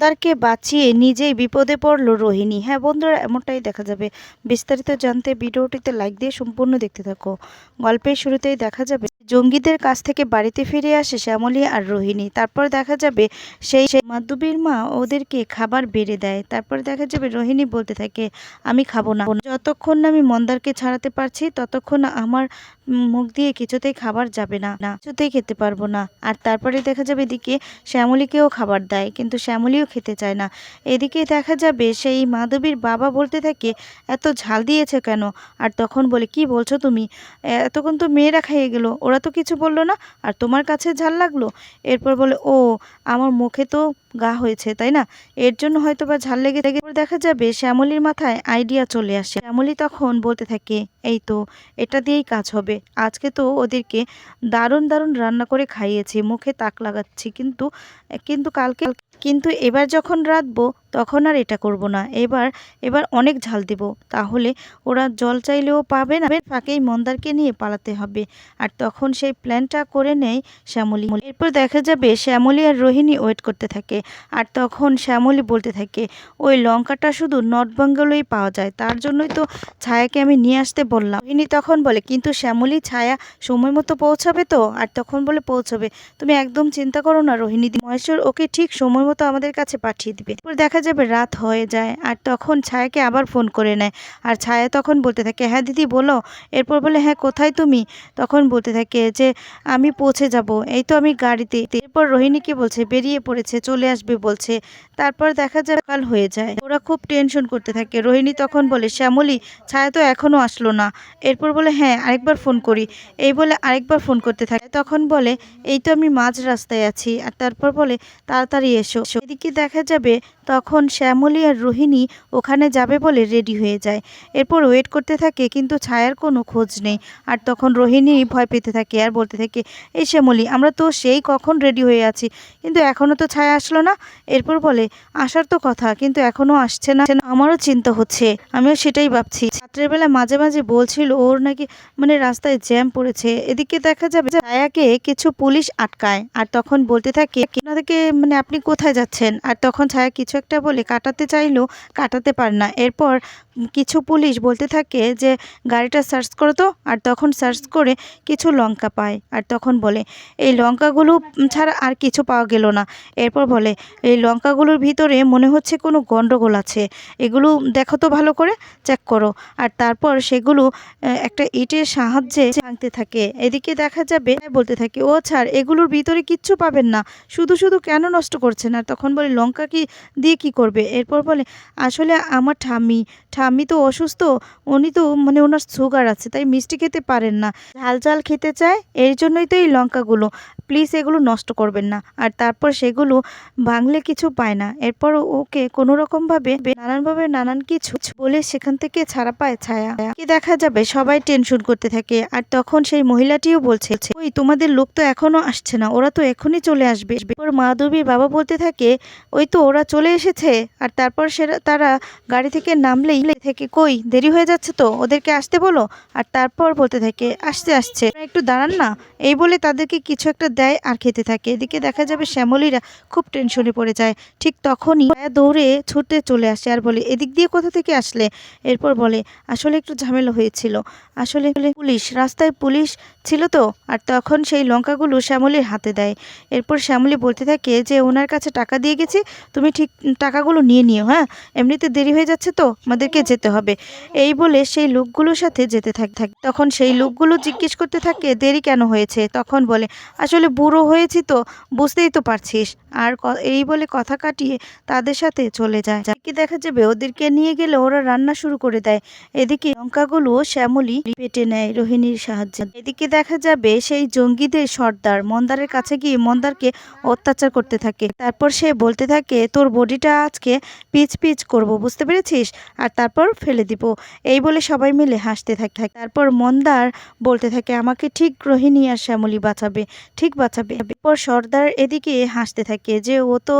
মন্দারকে বাঁচিয়ে নিজেই বিপদে পড়ল রোহিণী। হ্যাঁ বন্ধুরা, এমনটাই দেখা যাবে। বিস্তারিত জানতে ভিডিওটিতে লাইক দিয়ে সম্পূর্ণ দেখতে থাকো। গল্পের শুরুতেই দেখা যাবে, জঙ্গিদের কাছ থেকে বাড়িতে ফিরে আসে শ্যামলী আর রোহিণী। তারপর দেখা যাবে, সেই সেই মাধবীর মা ওদেরকে খাবার বেড়ে দেয়। তারপর দেখা যাবে, রোহিণী বলতে থাকে, আমি খাব না। যতক্ষণ না আমি মন্দারকে ছাড়াতে পারছি, ততক্ষণ আমার মুখ দিয়ে কিছুতেই খাবার যাবে না না। কিছুতেই খেতে পারব না। আর তারপরে দেখা যাবে এদিকে, শ্যামলীকেও খাবার দেয়। কিন্তু শ্যামলীও খেতে চায় না। এদিকে দেখা যাবে সেই মাধবীর বাবা বলতে থাকে, এত ঝাল দিয়েছে কেন? আর তখন বলে, কি বলছো তুমি? এতক্ষণ তো মেয়েরা খাইয়ে গেল, ওরা তো কিছু বলল না, আর তোমার কাছে ঝাল লাগল? এরপর বলে, ও, আমার মুখে তো গা হয়েছে, তাই না? এর জন্য হয়তো বা ঝাল লেগে থেকে দেখা যাবে শ্যামলির মাথায় আইডিয়া চলে আসে। শ্যামলী তখন বলতে থাকে, এই তো, এটা দিয়েই কাজ হবে। আজকে তো ওদেরকে দারুণ দারুণ রান্না করে খাইয়েছি, মুখে তাক লাগাচ্ছি, কিন্তু কিন্তু কালকে কিন্তু এবার যখন রাঁধবো তখন আর এটা করব না। এবার এবার অনেক ঝাল দেব। তাহলে ওরা জল চাইলেও পাবে না। ফাঁকেই মন্দারকে নিয়ে পালাতে হবে। আর তখন সেই প্ল্যানটা করে নেয় শ্যামলী। এরপর দেখা যাবে শ্যামলী আর রোহিণী ওয়েট করতে থাকে। আর তখন শ্যামলী বলতে থাকে, ওই লঙ্কাটা শুধু নর্থ বেঙ্গলেই পাওয়া যায়। তার জন্যই তো ছায়াকে আমি নিয়ে আসতে বললাম। রোহিণী তখন বলে, কিন্তু শ্যামলী ছায়া সময় মতো পৌঁছাবে তো? আর তখন বলে, পৌঁছবে। তুমি একদম চিন্তা করো না রোহিণী মহেশ্বর ওকে ঠিক সময় মতো আমাদের কাছে পাঠিয়ে দিবে। দেখা যাবে, রাত হয়ে যায়। আর তখন ছায়াকে আবার ফোন করে নেয়। আর ছায়া তখন বলতে থাকে হ্যাঁ দিদি, বলো। এরপর বলে হ্যাঁ কোথায় তুমি? তখন বলতে থাকে যে, আমি পৌঁছে যাব। এই তো আমি গাড়িতে। এরপর রোহিণীকে বলছে, বেরিয়ে পড়েছে, চলে আসবে, বলছে। তারপর দেখা যায় কাল হয়ে যায়। ওরা খুব টেনশন করতে থাকে। রোহিণী তখন বলে, শ্যামলী, ছায়া তো এখনও আসলো না। এরপর বলে হ্যাঁ আরেকবার ফোন করি। এই বলে আরেকবার ফোন করতে থাকে। তখন বলে, এই তো আমি মাঝ রাস্তায় আছি। আর তারপর বলে, তাড়াতাড়ি এসো। এদিকে দেখা যাবে, তখন শ্যামলী আর রোহিণী ওখানে যাবে বলে রেডি হয়ে যায়। এরপর ওয়েট করতে থাকে কিন্তু ছায়ার কোনো খোঁজ নেই। আর তখন রোহিণী ভয় পেতে থাকে আর বলতে থাকে, এই শ্যামলী, আমরা তো সেই কখন রেডি হয়ে আছি? কিন্তু এখনও তো ছায়া আসলো না? এরপর বলে, আসার তো কথা, কিন্তু এখনও আসছে না। আমারও চিন্তা হচ্ছে, আমিও সেটাই ভাবছি। রাত্রের বেলা মাঝে মাঝে বলছিল, ওর নাকি মানে রাস্তায় জ্যাম পড়েছে, এদিকে দেখা যাবে ছায়াকে কিছু পুলিশ আটকায়। আর তখন বলতে থাকে, আপনাদেরকে মানে আপনি কোথায় যাচ্ছেন? আর তখন ছায়া কিছু একটা বলে কাটাতে চাইলেও কাটাতে পারে না। এরপর কিছু পুলিশ বলতে থাকে যে, গাড়িটা সার্চ করো তো। আর তখন সার্চ করে কিছু লঙ্কা পায়। আর তখন বলে, এই লঙ্কাগুলো ছাড়া আর কিছু পাওয়া গেল না। এরপর বলে, এই লঙ্কাগুলোর ভিতরে মনে হচ্ছে কোনো গন্ডগোল আছে। এগুলো দেখো তো ভালো করে চেক করো। আর তারপর সেগুলো একটা ইটের সাহায্যে ভাঙতে থাকে। এদিকে দেখা যাবে, বলতে থাকে, ও ছাড়, এগুলোর ভিতরে কিচ্ছু পাবেন না। শুধু শুধু কেন নষ্ট করছেন? আর তখন বলে, লঙ্কা কি দিয়ে কি করবে? এরপর বলে, আসলে আমার ঠাম্মি ঠাম্মি তো অসুস্থ, উনি তো মানে ওনার সুগার আছে, তাই মিষ্টি খেতে পারেন না। ঝাল ঝাল খেতে চায়, এর জন্যই তো এই লঙ্কাগুলো। প্লিজ এগুলো নষ্ট করবেন না। আর তারপর সেগুলো ভাঙলে কিছু পায় না। এরপর ওকে কোনো রকমভাবে নানানভাবে নানান কিছু বলে সেখান থেকে ছাড়া পায় ছায়া। কি দেখা যাবে? সবাই টেনশন করতে থাকে। আর তখন সেই মহিলাটিও বলছে, ওই তোমাদের লোক তো এখনও আসছে না। ওরা তো এখনই চলে আসবে। ওর মাধবীর বাবা বলতে থাকে, ওই তো ওরা চলে এসেছে। আর তারপর সেরা, তারা গাড়ি থেকে নামলেই থেকে, কই, দেরি হয়ে যাচ্ছে তো? ওদেরকে আসতে বলো। আর তারপর বলতে থাকে আসতে আসছে। একটু দাঁড়ান না। এই বলে তাদেরকে কিছু একটা দেয় আর খেতে থাকে। এদিকে দেখা যাবে শ্যামলীরা খুব টেনশনে পড়ে যায়। ঠিক তখনই দৌড়ে ছুটতে চলে আসে আর বলে, এদিক দিয়ে কোথা থেকে আসলে? এরপর বলে, আসলে একটু ঝামেলা হয়েছিল। আসলে পুলিশ, রাস্তায় পুলিশ ছিল তো, আর তখন সেই লঙ্কাগুলো শ্যামলীর হাতে দেয়। এরপর শ্যামলী বলতে থাকে যে, ওনার কাছে টাকা দিয়ে গেছি, তুমি ঠিক টাকাগুলো নিয়ে নিও হ্যাঁ? এমনিতে দেরি হয়ে যাচ্ছে তো, আমাদেরকে যেতে হবে। এই বলে সেই লোকগুলোর সাথে যেতে থাক থাক। তখন সেই লোকগুলো জিজ্ঞেস করতে থাকে, দেরি কেন হয়েছে? তখন বলে, আসলে বুড়ো হয়েছি তো, বুঝতেই তো পারছিস। আর এই বলে কথা কাটিয়ে তাদের সাথে চলে যায়। কি দেখা যাবে ওদেরকে নিয়ে গেলে ওরা রান্না শুরু করে দেয়। এদিকে লঙ্কাগুলো শ্যামলী পেটে নেয় রোহিণীর সাহায্যে। এদিকে দেখা যাবে সেই জঙ্গিদের সর্দার মন্দারের কাছে গিয়ে মন্দারকে অত্যাচার করতে থাকে। তারপর সে বলতে থাকে, তোর বডিটা আজকে পিচ পিচ করব, বুঝতে পেরেছিস? আর তারপর ফেলে দিব। এই বলে সবাই মিলে হাসতে থাকে তারপর মন্দার বলতে থাকে, আমাকে ঠিক রোহিণী আর শ্যামলী বাঁচাবে, ঠিক বাঁচাবে। এরপর সর্দার এদিকে হাসতে থাকে যে, ও তো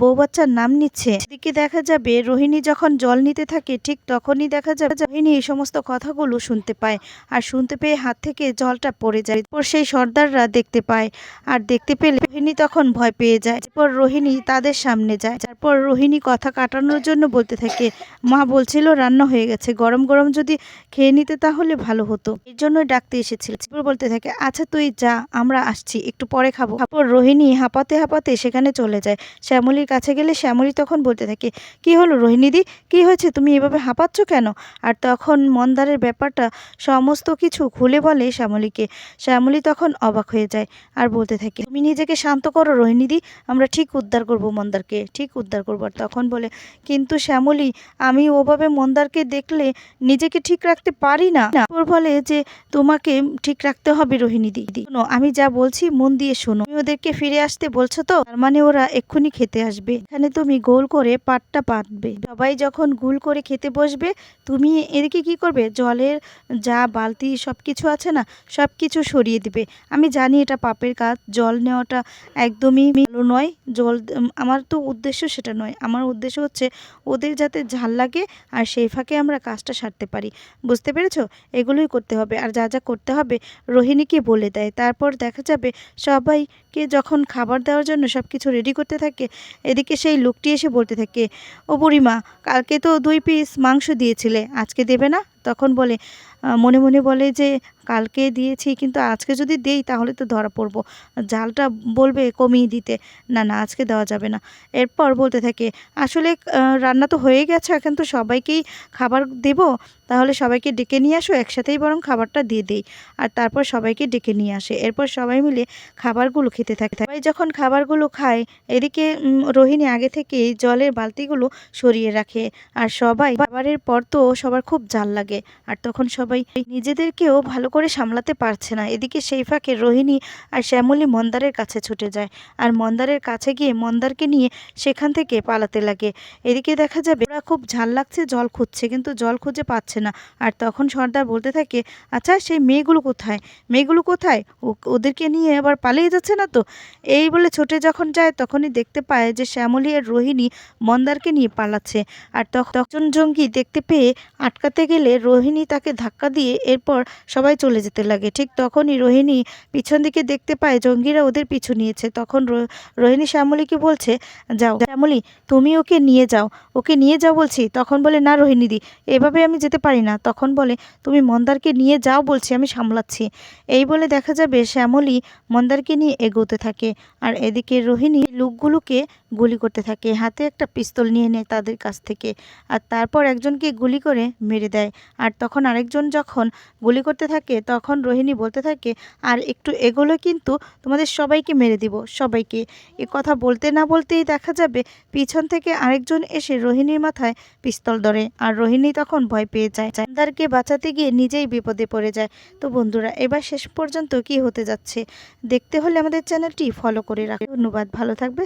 বউ বাচ্চার নাম নিচ্ছে। এদিকে দেখা যাবে রোহিণী যখন জল নিতে থাকে, ঠিক তখনই দেখা যাবে রোহিণী এই সমস্ত কথাগুলো শুনতে পায়। আর শুনতে পেয়ে হাত থেকে জলটা পড়ে যায়, এরপর সেই সর্দাররা দেখতে পায়। আর দেখতে পেলে রোহিণী তখন ভয় পেয়ে যায়। এরপর রোহিণী তাদের সামনে যায়। তারপর রোহিণী কথা কাটানোর জন্য বলতে থাকে, মা বলছিল রান্না হয়ে গেছে, গরম গরম যদি খেয়ে নিতে তাহলে ভালো হতো। এর জন্য ডাকতে এসেছিল। এরপর বলতে থাকে আচ্ছা তুই যা, আমরা আসছি, একটু পরে খাব। তারপর রোহিণী হাঁপাতে হাঁপাতে সেখানে চলে যায়। শ্যামলীর কাছে গেলে শ্যামলী তখন বলতে থাকে, কি হলো রোহিণীদি কি হয়েছে? তুমি এভাবে হাঁপাচ্ছ কেন? আর তখন মন্দারের ব্যাপারটা সমস্ত কিছু খুলে বলে শ্যামলীকে। শ্যামলী তখন অবাক হয়ে যায় আর বলতে থাকে, তুমি নিজেকে শান্ত করো রোহিণীদি, আমরা ঠিক উদ্ধার করব মন্দারকে, ঠিক উদ্ধার করব। আর তখন বলে, কিন্তু শ্যামলী, আমি ওভাবে মন্দারকে দেখলে নিজেকে ঠিক রাখতে পারি না। ওর বলে যে, তোমাকে ঠিক রাখতে হবে রোহিণী দিদি শোনো, আমি যা বলছি মন দিয়ে শোনো। তুমি ওদেরকে ফিরে আসতে বলছো তো? তার মানে ওরা এক্ষুনি খেতে আসবে। এখানে তুমি গোল করে পাটটা পাতবে। সবাই যখন গোল করে খেতে বসবে, তুমি এদিকে কি করবে? জলের যা বালতি সব কিছু আছে না, সব কিছু সরিয়ে দিবে। আমি জানি এটা পাপের কাজ, জল নেওয়াটা একদমই ভালো নয়। জল আমার তো উদ্দেশ্য সেটা নয়। আমার উদ্দেশ্য হচ্ছে ওদের যাতে ঝাল লাগে আর সেই ফাঁকে আমরা কাজটা সারতে পারি। বুঝতে পেরেছ? এগুলোই করতে হবে। আর যা যা করতে হবে রোহিণীকে বলে দেয়। তারপর দেখা যাবে সবাইকে যখন খাবার দেওয়ার জন্য সব কিছু রেডি করতে থাকে, এদিকে সেই লোকটি এসে বলতে থাকে, ও বুড়িমা, কালকে তো দুই পিস মাংস দিয়েছিলে, আজকে দেবে না? তখন বলে মনে মনে বলে যে, কালকে দিয়েছি, কিন্তু আজকে যদি দেই তাহলে তো ধরা পড়ব। জালটা বলবে কমিয়ে দিতে। না না, আজকে দেওয়া যাবে না। এরপর বলতে থাকে, আসলে রান্না তো হয়ে গেছে, এখন তো সবাইকেই খাবার দেব। তাহলে সবাইকে ডেকে নিয়ে আসো, একসাথেই বরং খাবারটা দিয়ে দেই। আর তারপর সবাইকে ডেকে নিয়ে আসে। এরপর সবাই মিলে খাবারগুলো খেতে থাকে। সবাই যখন খাবারগুলো খায়, এদিকে রোহিণী আগে থেকেই জলের বালতিগুলো সরিয়ে রাখে। আর সবাই, খাবারের পর তো সবার খুব জাল লাগে। আর তখন সবাই নিজেদেরকেও ভালো করে সামলাতে পারছে না। এদিকে সেই ফাঁকে রোহিণী আর শ্যামলী মন্দারের কাছে ছুটে যায়। আর মন্দারের কাছে গিয়ে মন্দারকে নিয়ে সেখান থেকে পালাতে লাগে। এদিকে দেখা যাবে ওরা খুব ঝাল লাগছে, জল খুঁজছে, কিন্তু জল খুঁজে পাচ্ছে না। আর তখন সর্দার বলতে থাকে আচ্ছা সেই মেয়েগুলো কোথায়? মেয়েগুলো কোথায়? ওদেরকে নিয়ে আবার পালিয়ে যাচ্ছে না তো? এই বলে ছুটে যখন যায়, তখনই দেখতে পায় যে শ্যামলী আর রোহিণী মন্দারকে নিয়ে পালাচ্ছে। আর তখ- তখন জঙ্গি দেখতে পেয়ে আটকাতে গেলে রোহিণী তাকে ধাক্কা দিয়ে এরপর সবাই চলে যেতে লাগে। ঠিক তখনই রোহিণী পিছন দিকে দেখতে পায় জঙ্গিরা ওদের পিছু নিয়েছে। তখন রোহিণী শ্যামলীকে বলছে, যাও, শ্যামলী, তুমি ওকে নিয়ে যাও। ওকে নিয়ে যাও বলছি। তখন বলে, না রোহিণীদি এভাবে আমি যেতে পারি না। তখন বলে, তুমি মন্দারকে নিয়ে যাও বলছি, আমি সামলাচ্ছি। এই বলে দেখা যাবে শ্যামলী মন্দারকে নিয়ে এগোতে থাকে আর এদিকে রোহিণী লোকগুলোকে গুলি করতে থাকে। হাতে একটা পিস্তল নিয়ে নেয় তাদের কাছ থেকে আর তারপর একজনকে গুলি করে মেরে দেয়। আর তখন আরেকজন যখন গুলি করতে থাকে, তখন রোহিণী বলতে থাকে, আর একটু এগোলে কিন্তু তোমাদের সবাইকে মেরে দিব, সবাইকে। এ কথা বলতে না বলতেই দেখা যাবে পিছন থেকে আরেকজন এসে রোহিণীর মাথায় পিস্তল ধরে আর রোহিণী তখন ভয় পেয়ে যায়। চান্দারকে বাঁচাতে গিয়ে নিজেই বিপদে পড়ে যায়। তো বন্ধুরা, এবার শেষ পর্যন্ত কি হতে যাচ্ছে, দেখতে হলে আমাদের চ্যানেলটি ফলো করে রাখুন ধন্যবাদ, ভালো থাকবে